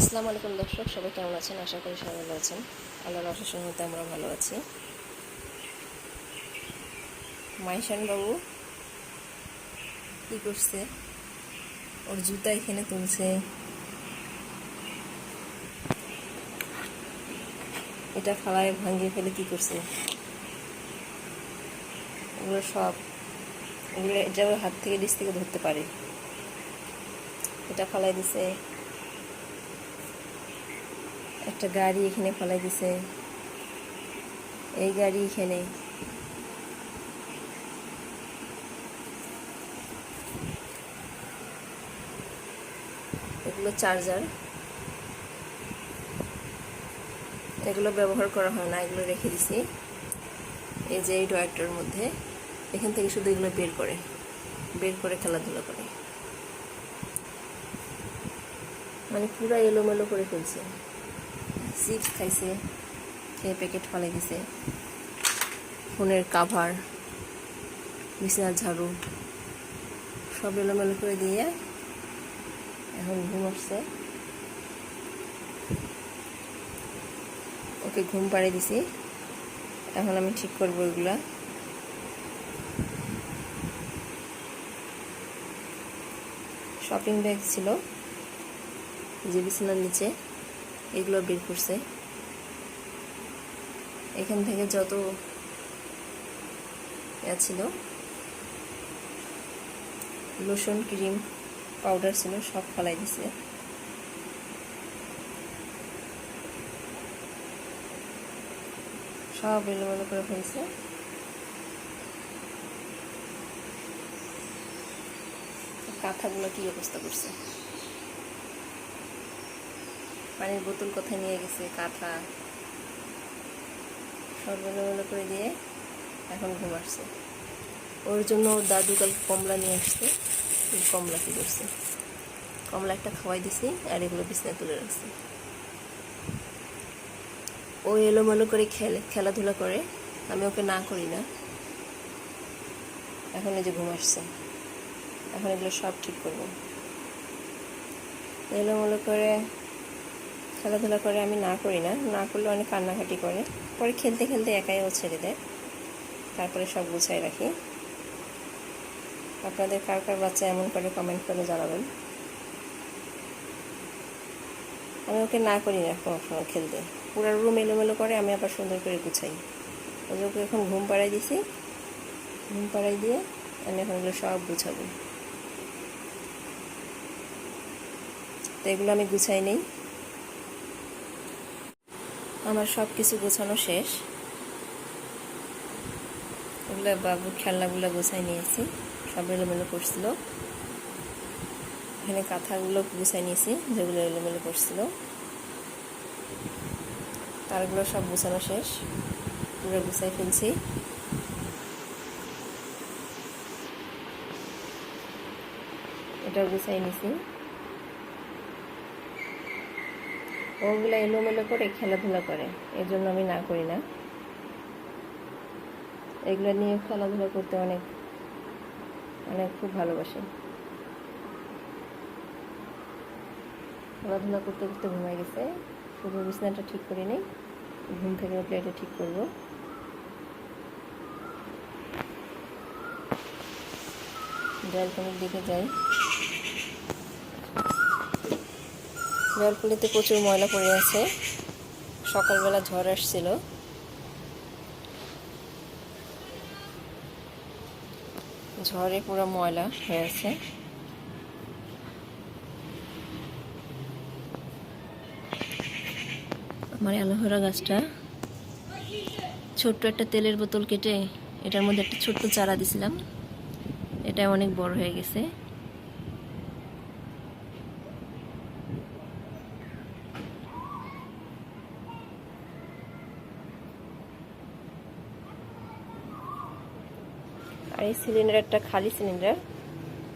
আসসালামু আলাইকুম দর্শক, সবাই কেমন আছেন? আশা করি সবাই ভালো আছেন। আল্লাহর অশেষ মধ্যে আমরা ভালো আছি। মাইশান বাবু কি করছে? ওর জুতা এখানে তুলছে। এটা ফালায় ভাঙিয়ে ফেলে কি করছে? এগুলো সব এটা ওর হাত থেকে ডিস থেকে ধরতে পারে। এটা ফালাই দিছে। একটা গাড়ি এখানে ফলাই দিছে। এই গাড়ি এখানে। এগুলো চার্জার এগুলো ব্যবহার করা হয় না, এগুলো রেখে দিছি। এই যে এই ড্রয়ারটার মধ্যে। এখান থেকে শুধু এগুলো বের করে। বের করে খেলাধুলা করে। মানে পুরা এলোমেলো করে ফেলছে। চিপস খাইছে খেয়ে প্যাকেট ফলাই দিছে। ফোনের কাভার বিছানার ঝাড়ু, সব এলোমেলো করে দিয়ে এখন ঘুম আসছে। ওকে ঘুম পাড়িয়ে দিছি। এখন আমি ঠিক করব এগুলা। শপিং ব্যাগ ছিল, যে বিছানার নিচে। এগুলো বের করছে। এখান থেকে যত ছিল, লোশন, ক্রিম, পাউডার ছিল, সব ফলাই দিছে। সব এলোমেলো করে ফেলছে। কাঁথাগুলো কি অবস্থা করছে? পানির বোতল কোথায় নিয়ে গেছে? কাঁথা। এলোমেলো করে দিয়ে এখন ঘুম আসছে। ওর জন্য দাদু কাল কমলা নিয়ে আসছে। কমলা কি করছে? কমলা একটা খাওয়াই দিছি আর এগুলো বিছনায় তুলে রাখছি। ও এলোমেলো করে খেলে, খেলাধুলা করে। আমি ওকে না করি না। এখন এই যে ঘুম আসছে। এখন এগুলো সব ঠিক করব। এলোমেলো করে খেলাধুলা করে আমি না করি না। না করলে অনেক কান্নাকাটি করে। পরে খেলতে খেলতে একাই ও ছেড়ে দেয়। তারপরে সব গুছাই রাখি। আপনাদের কার কার বাচ্চা এমন করে কমেন্ট করে জানাবেন। আমি ওকে না করি না সময় খেলতে। পুরো রুম এলোমেলো করে আমি আবার সুন্দর করে গুছাই। ওই ওকে এখন ঘুম পাড়াই দিছি। ঘুম পাড়াই দিয়ে আমি এখন এগুলো সব গুছাবো। তো এগুলো আমি গুছাই নেই। আমার সব কিছু গোছানো শেষ। ওগুলো বাবুর খেলনাগুলো গোছাই নিয়েছি। সব এলোমেলো করছিল। এখানে কাঁথাগুলো গুছাই নিয়েছি, যেগুলো এলোমেলো করছিল। তারগুলো সব গুছানো শেষ। পুরো গুছাই ফেলছি। এটা গুছাই নিছি ওগুলো এলোমেলো করে খেলাধুলা করে। এই জন্য আমি না করি না। এগুলো নিয়ে খেলাধুলা করতে অনেক অনেক খুব ভালোবাসে। খেলাধুলা করতে করতে ঘুমাই গেছে। শুধু বিছানাটা ঠিক করে নেই। ঘুম থেকে উঠলে এটা ঠিক করব। জলপানির দিকে যাই। জলপুলিতে প্রচুর ময়লা পড়ে আছে। সকালবেলা ঝড় আসছিল। ঝড়ে পুরো ময়লা হয়ে আছে। আমার অ্যালোভেরা গাছটা ছোট্ট একটা তেলের বোতল কেটে এটার মধ্যে একটা ছোট্ট চারা দিছিলাম। এটা অনেক বড় হয়ে গেছে। এই সিলিন্ডারটা খালি সিলিন্ডার।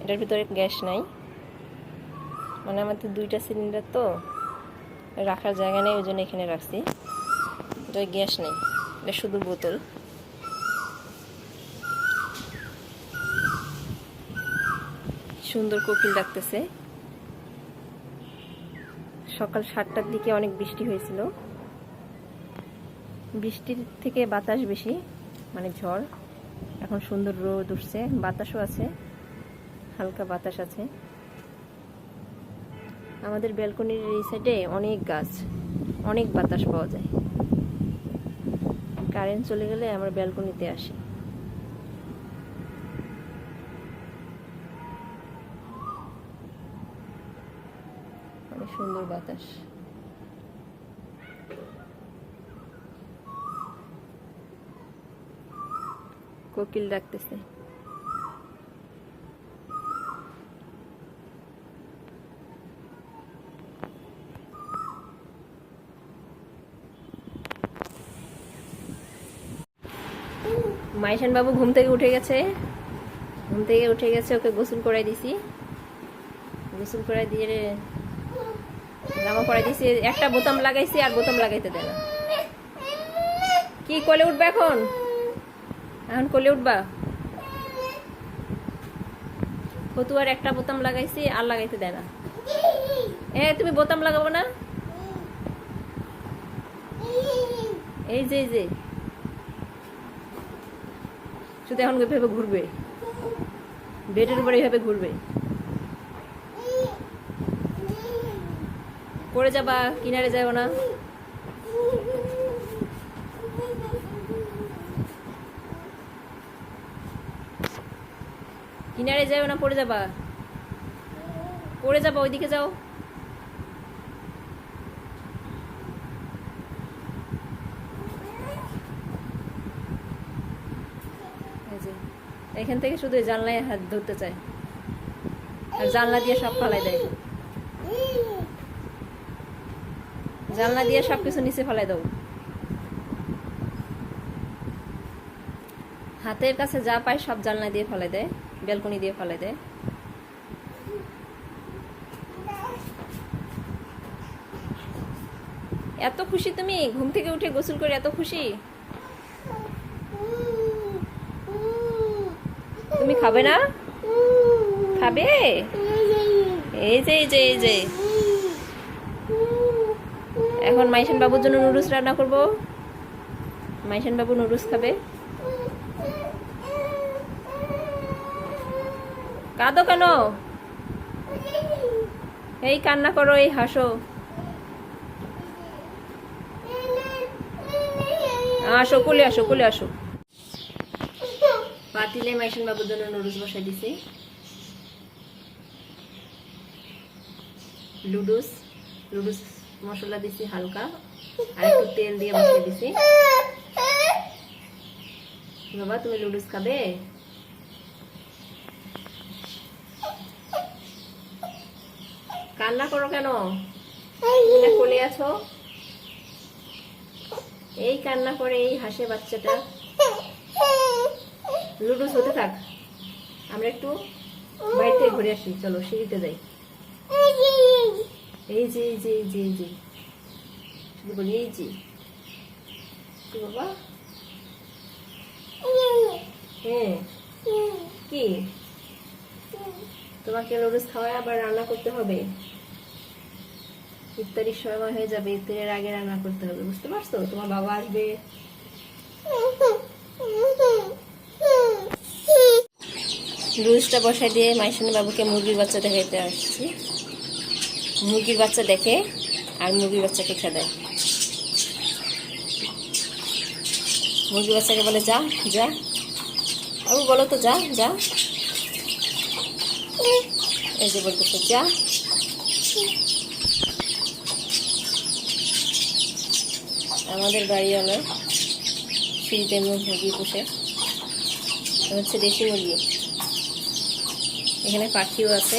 এটার ভিতরে গ্যাস নাই। মানে আমাদের দুইটা সিলিন্ডার তো রাখার জায়গা নেই, ওই জন্য এখানে রাখছি। এটা গ্যাস নেই, এটা শুধু বোতল। সুন্দর কোকিল ডাকতেছে। সকাল সাতটার দিকে অনেক বৃষ্টি হয়েছিল। বৃষ্টির থেকে বাতাস বেশি মানে ঝড়। এখন সুন্দর রোদ উঠছে, বাতাসও আছে, হালকা বাতাস আছে। আমাদের ব্যালকনির এই সাইডে অনেক গাছ, অনেক বাতাস পাওয়া যায়। কারেন্ট চলে গেলে আমরা ব্যালকনিতে আসি। অনেক সুন্দর বাতাস। কোকিল ডাকতেছে। মাইশান বাবু ঘুম থেকে উঠে গেছে। ঘুম থেকে উঠে গেছে, ওকে গোসল করাই দিছি। গোসল করাই দিয়ে জামা পরাই দিছি। একটা বোতাম লাগাইছি, আর বোতাম লাগাইতে দেয় না। কি কোলে উঠবে এখন? এখন কোলে উঠবা? কতু আর একটা বোতাম লাগাইছি, আর লাগাইতে দেয় না। এ, তুমি বোতাম লাগাবো না? এই যে এই যে। শুধু এখন এভাবে ঘুরবে। বেডের উপরে এভাবে ঘুরবে। পড়ে যাবা, কিনারে যাব না। কিনারে যাও না পড়ে যাবা পড়ে যাবা ওইদিকে যাও এখান থেকে শুধু জানলায় হাত ধরতে চায়। আর জানলা দিয়ে সব ফালাই দেয়। জানলা দিয়ে সবকিছু নিচে ফেলাই দাও। হাতের কাছে যা পায় সব জানলা দিয়ে ফেলাই দেয়। ব্যালকনি দিয়ে ফেলাই দেয়। এত খুশি তুমি? ঘুম থেকে উঠে গোসল করে এত খুশি? তুমি খাবে না? খাবে? এই যে এই যে এই যে। এখন মাইশান বাবুর জন্য নুডলস রান্না করব। মাইশান বাবু নুডলস খাবে। কাঁদো কেন? এই কান্না করো, এই হাসো। আসো, কুলে আসো কুলে আসো। পাতিলে মাইশান বাবুর জন্য নুডলস বসাই দিছি। লুডুস লুডুস মশলা দিছি হালকা, আর একটু তেল দিয়ে বসিয়ে দিছি। বাবা, তুমি লুডুস খাবে? কান্না করো কেন? কোলে আছো? এই কান্না করে এই হাসে বাচ্চাটা। লুডুস হতে থাক। আমরা একটু থেকে ঘুরে আসি। চলো সিঁড়িতে যাই। এই এই যে এই যে শুধু বলি এই যে। বাবা? হ্যাঁ। কি? তোমাকে লুডুস খাওয়ায় আবার রান্না করতে হবে? ইফতারির সময় হয়ে যাবে, ইফতারের আগে রান্না করতে হবে, বুঝতে পারছ? তোমার বাবা আসবে। লুডুসটা বসাই দিয়ে মাইশানি বাবুকে মুরগির বাচ্চা দেখাইতে আসছি। মুরগির বাচ্চা দেখে আর মুরগির বাচ্চাকে খেদায়। মুরগির বাচ্চাকে বলে, যা যা। বাবু বলো তো, যা যা। এই যে বলতেছে, যা। আমাদের বাড়িওয়ালা ফ্রিতে মুরগি পুষে হচ্ছে দেশি মুরগি। এখানে পাখিও আছে।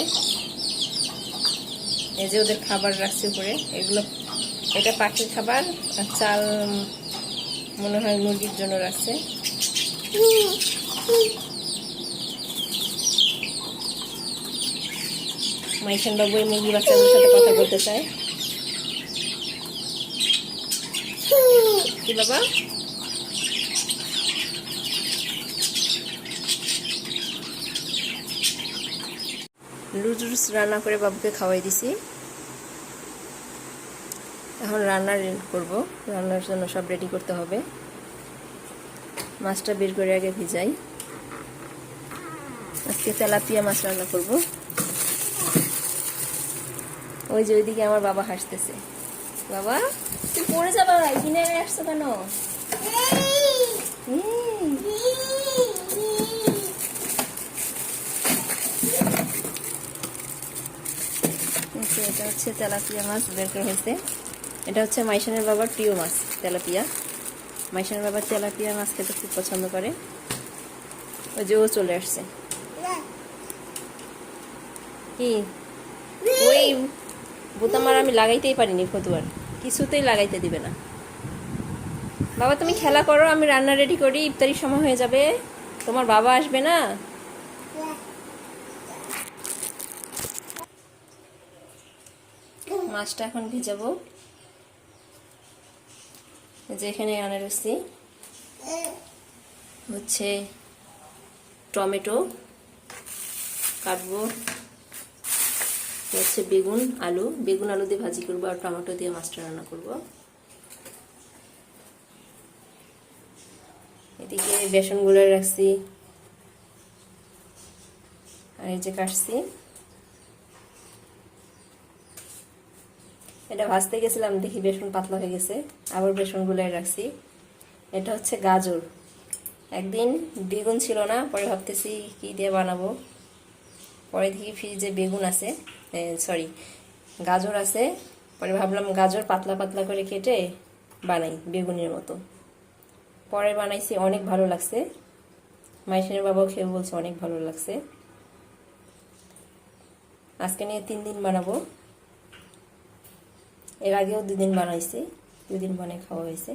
এই যে ওদের খাবার রাখছে উপরে। এগুলো, এটা পাখির খাবার আর চাল মনে হয় মুরগির জন্য রাখছে। মাইশান বাবু এই মুরগি বাচ্চাদের সাথে কথা বলতে চায়। কি বাবা? লুডুস রান্না করে বাবুকে খাওয়াই দিছি। এখন রান্না করব। রান্নার জন্য সব রেডি করতে হবে। মাছটা বের করে আগে ভিজাই। আজকে তেলাপিয়া মাছ রান্না করব। ওই যে ওইদিকে আমার বাবা হাসতেছে। বাবা তুই পড়ে যাবা এখানে আসছো কেন? এটা হচ্ছে তেলাপিয়া মাছ বের করে হয়েছে এটা হচ্ছে মাইশানের বাবার প্রিয় মাছ তেলাপিয়া। মাইশানের বাবার তেলাপিয়া মাছ খেতে খুব পছন্দ করে। ওই যে ও চলে আসছে। কি? ওই বোতামার আমি লাগাইতেই পারিনি ফতুয়ার। কিছুতেই লাগাইতে দিবে না। বাবা, তুমি খেলা করো, আমি রান্না রেডি করি, ইফতারির সময় হয়ে যাবে। তোমার বাবা আসবে না? মাছটা এখন ভিজাবো। যে এখানে আনে রয়েছি হচ্ছে টমেটো। কাটবো। হচ্ছে বেগুন, আলু। বেগুন, আলু দিয়ে ভাজি করব আর টমেটো দিয়ে মাছটা রান্না করব। এদিকে বেসন গুলে রাখছি। আর এই যে কাটছি। এটা ভাজতে গেছিলাম, দেখি বেসন পাতলা হয়ে গেছে। আবার বেসন গুলাই রাখছি। এটা হচ্ছে গাজর। একদিন বেগুন ছিল না, পরে ভাবতেছি কি দিয়ে বানাবো। পরে দেখি ফ্রিজে বেগুন আছে সরি গাজর আছে, পরে ভাবলাম গাজর পাতলা পাতলা করে কেটে বানাই বেগুনের মতো। পরে বানাইছি, অনেক ভালো লাগছে। মাইসেনের বাবাও খেয়ে বলছে অনেক ভালো লাগছে। আজকে নিয়ে তিন দিন বানাবো। এর আগেও দুদিন বানাইছি, দুদিন বানিয়ে খাওয়া হয়েছে।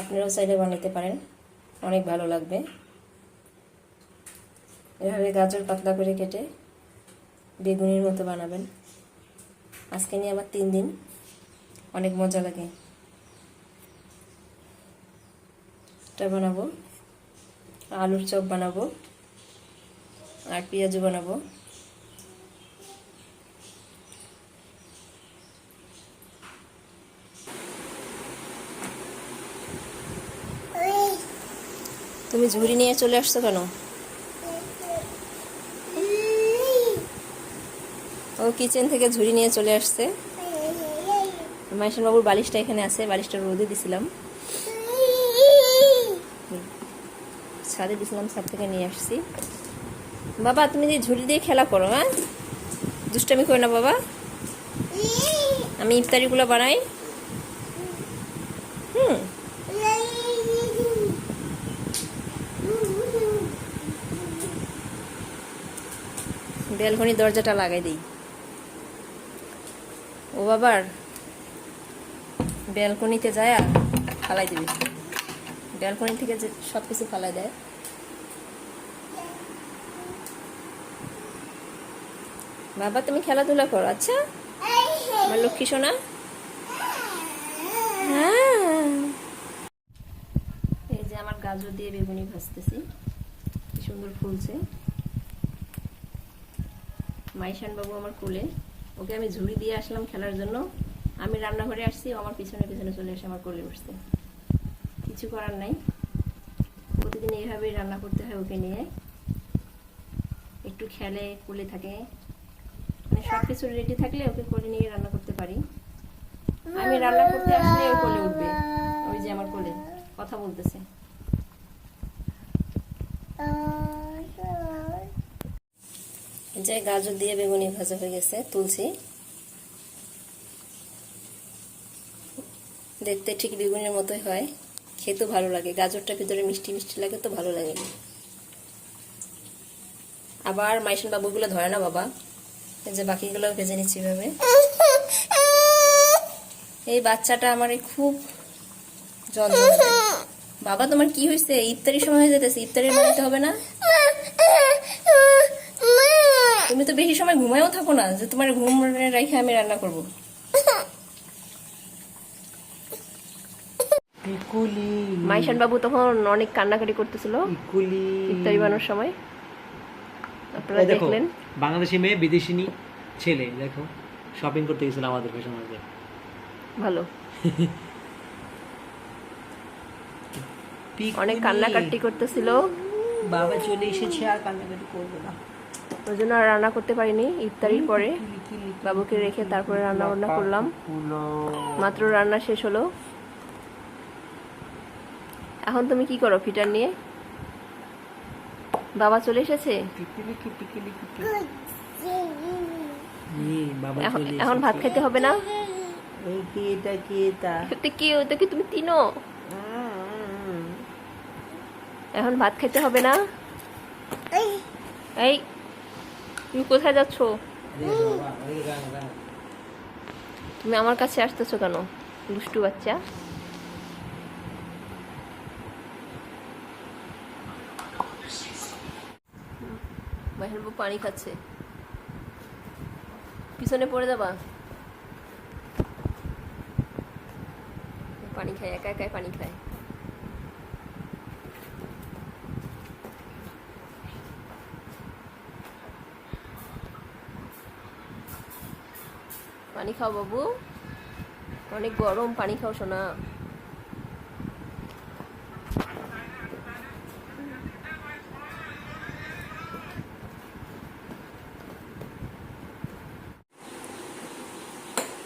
আপনারাও চাইলে বানাতে পারেন, অনেক ভালো লাগবে। এভাবে গাজর পাতলা করে কেটে বেগুনের মতো বানাবেন। আজকে নিয়ে আমার তিন দিন। অনেক মজা লাগে। এটা বানাবো। আলুর চপ বানাবো। আর পেঁয়াজও বানাবো। তুমি ঝুড়ি নিয়ে চলে আসছো কেন? ও কিচেন থেকে ঝুড়ি নিয়ে চলে আসছে। মাইশান বাবুর বালিশটা এখানে আছে বালিশটা রোদে দিছিলাম। ছাদে দিছিলাম, ছাদ থেকে নিয়ে আসছি। বাবা, তুমি যে ঝুড়ি দিয়ে খেলা করো হ্যাঁ? দুষ্টামি করো না বাবা। আমি ইফতারিগুলো বানাই। হুম। ব্যালকনির দরজাটা লাগাই দিই। বাবার ব্যালকনিতে যায় ফালাই দিবি। ব্যালকনি থেকে যে সব কিছু ফালাই দেয়। বাবা, তুমি খেলাধুলা করো আচ্ছা? আমার লক্ষ্মী সোনা? হ্যাঁ। এই যে আমার গাজর দিয়ে বেগুনি ভাজতেছি। কি সুন্দর ফুলছে। মাইশান বাবু আমার কোলে। ওকে আমি ঝুড়ি দিয়ে আসলাম খেলার জন্য। আমি রান্নাঘরে আসছি আমার পিছনে পিছনে চলে এসে আমার কোলে বসছে। কিছু করার নাই। প্রতিদিন এইভাবেই রান্না করতে হয় ওকে নিয়ে। একটু খেলে, কোলে থাকে। মানে সব কিছু রেডি থাকলে ওকে কোলে নিয়ে রান্না করতে পারি। আমি রান্না করতে আসলে ও কোলে উঠবে। ওই যে আমার কোলে, কথা বলতেছে। যে গাজর দিয়ে বেগুনি ভাজা হয়ে গেছে, তুলছি। দেখতে ঠিক বেগুনের মতোই হয়। খেতেও ভালো লাগে। গাজরটা ভিতরে মিষ্টি মিষ্টি লাগে, তো ভালো লাগে। আবার মাইশন বাবুগুলো ধরে না বাবা? এই যে বাকিগুলো ভেজে নিচ্ছি এভাবে। এই বাচ্চাটা আমার খুব যন্ত্রণা বাবা, তোমার কি হয়েছে? ইফতারির সময় হয়ে যেতেছে। ইফতারির বানাইতে হবে না? তুমি তো বেশি সময় ঘুমায়ও থাকো না যে তোমার ঘুম রেখে আমি রান্না করব। মাইশান বাবু তখন অনেক কান্নাকাটি করতেছিল ইফতারি বানানোর সময়। আপনারা দেখলেন? বাংলাদেশি মেয়ে বিদেশিনী ছেলে দেখো শপিং করতে গেছিল আমাদের ফ্যাশন মার্কেট ভালো। অনেক কান্নাকাটি করতেছিল। বাবা চলে এসেছে আর কান্নাকাটি করবে না। ওই জন্য আর রান্না করতে পারিনি ইফতারির পরে। বাবুকে রেখে তারপরে রান্না বান্না করলাম। মাত্র রান্না শেষ হলো। এখন তুমি কি করো ফিটার নিয়ে? বাবা চলে এসেছে? এখন ভাত। খেতে হবে না? কি? ওটা কি তুমি তিনো? এখন ভাত খেতে হবে না? এই তুমি কোথায় যাচ্ছ। তুমি আমার কাছে আসতেছো কেন দুষ্টু বাচ্চা? বাহির বউ পানি খাচ্ছে। পিছনে পড়ে যাবা। পানি খায় একা একাই পানি খায়। পানি খাও বাবু। অনেক গরম, পানি খাও শোনা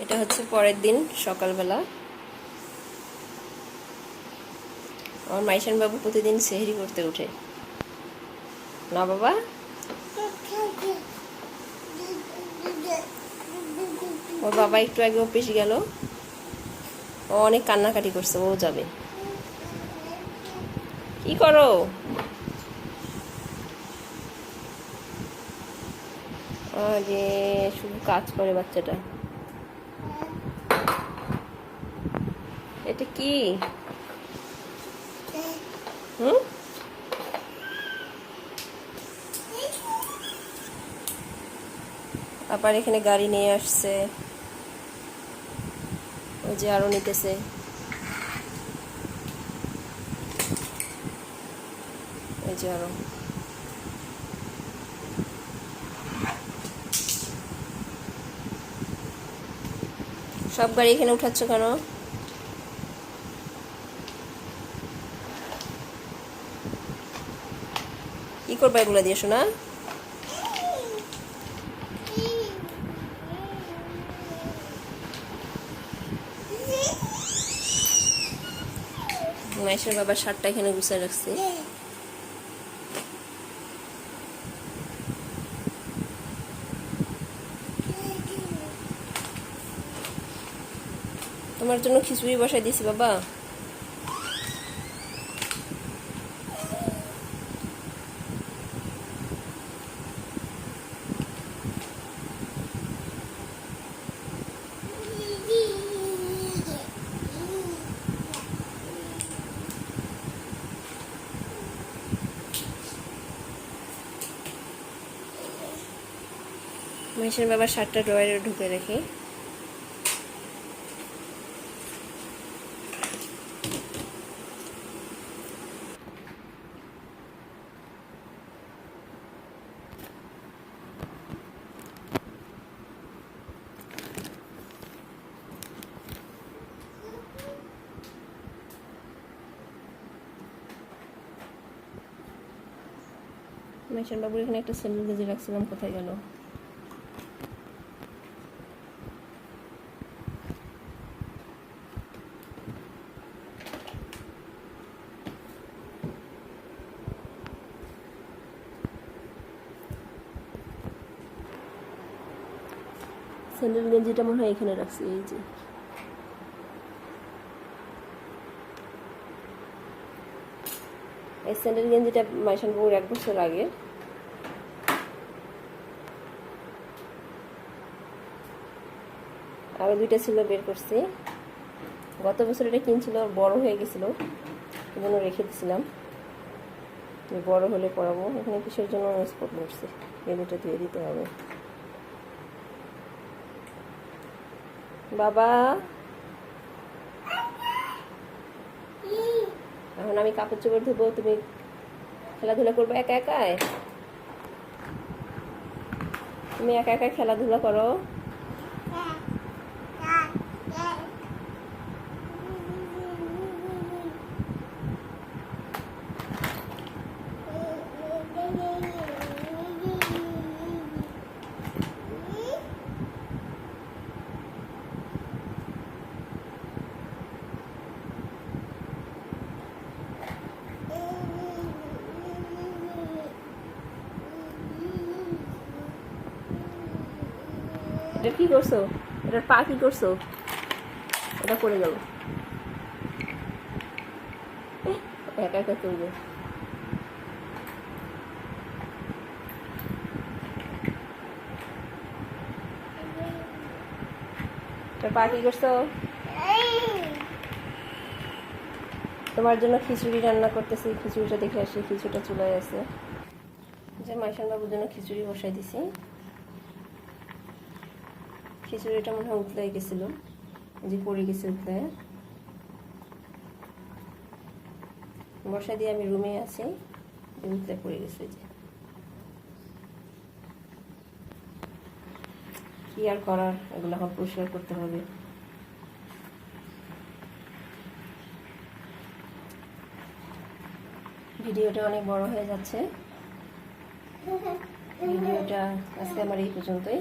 এটা হচ্ছে পরের দিন, সকালবেলা। আমার মাইশান বাবু প্রতিদিন সেহরি করতে উঠে। না বাবা? ওর বাবা একটু আগে অফিস গেল। ও অনেক কান্নাকাটি করছে, ও যাবে। কি করো? যে শুধু কাজ করে বাচ্চাটা। এটা কি? হুম? আবার এখানে গাড়ি নিয়ে আসছে। যে আরও নিতেছে। এই যে আরও। সব গাড়ি এখানে উঠাচ্ছ কেন? কি করবা এগুলো দিয়ে শোনা মাইশের বাবার শার্টটা এখানে গুছিয়ে রাখছে। তোমার জন্য খিচুড়ি বসাই দিয়েছি বাবা। মাইশের বাবার শার্টটা ড্রয়ারে ঢুকে রেখে মাইশান বাবুর এখানে একটা স্যান্ডেল গেজে রাখছিলাম, কোথায় গেল? স্যান্ডেল গেঞ্জিটা মনে হয় এখানে রাখছি, এই যে। এই স্যান্ডেল গেঞ্জিটা মাইশান বাবুর এক বছর আগে। আরও দুইটা ছিল বের করছি। গত বছর এটা কিনছিল, বড় হয়ে গেছিল এই জন্য রেখে দিয়েছিলাম বড় হলে পরাবো, এখানে কিসের জন্য স্পট করছি? গেঞ্জিটা দিয়ে দিতে হবে। বাবা। এখন আমি কাপড় চোপড় ধুবো, তুমি খেলাধুলা করব একা একাই? তুমি একা একা খেলাধুলা করো। কি করছ? এটার পা কি করছ? এটা পড়ে গেল। একা একা এটার পা কি করছ? তোমার জন্য খিচুড়ি রান্না করতেছি। খিচুড়িটা দেখে আসি। খিচুড়িটা চুলায় আছে। যে মাইশান বাবুর জন্য খিচুড়ি বসাই দিছি। খিচুড়িটা মনে হয় উতলাই গেছিল। যে পড়ে গেছে উতলায়। বর্ষা দিয়ে আমি রুমে আছি উতলায় পড়ে গেছে যে। কি আর করার এগুলো এখন পরিষ্কার করতে হবে। ভিডিওটা অনেক বড় হয়ে যাচ্ছে। ভিডিওটা আজকে আমার এই পর্যন্তই।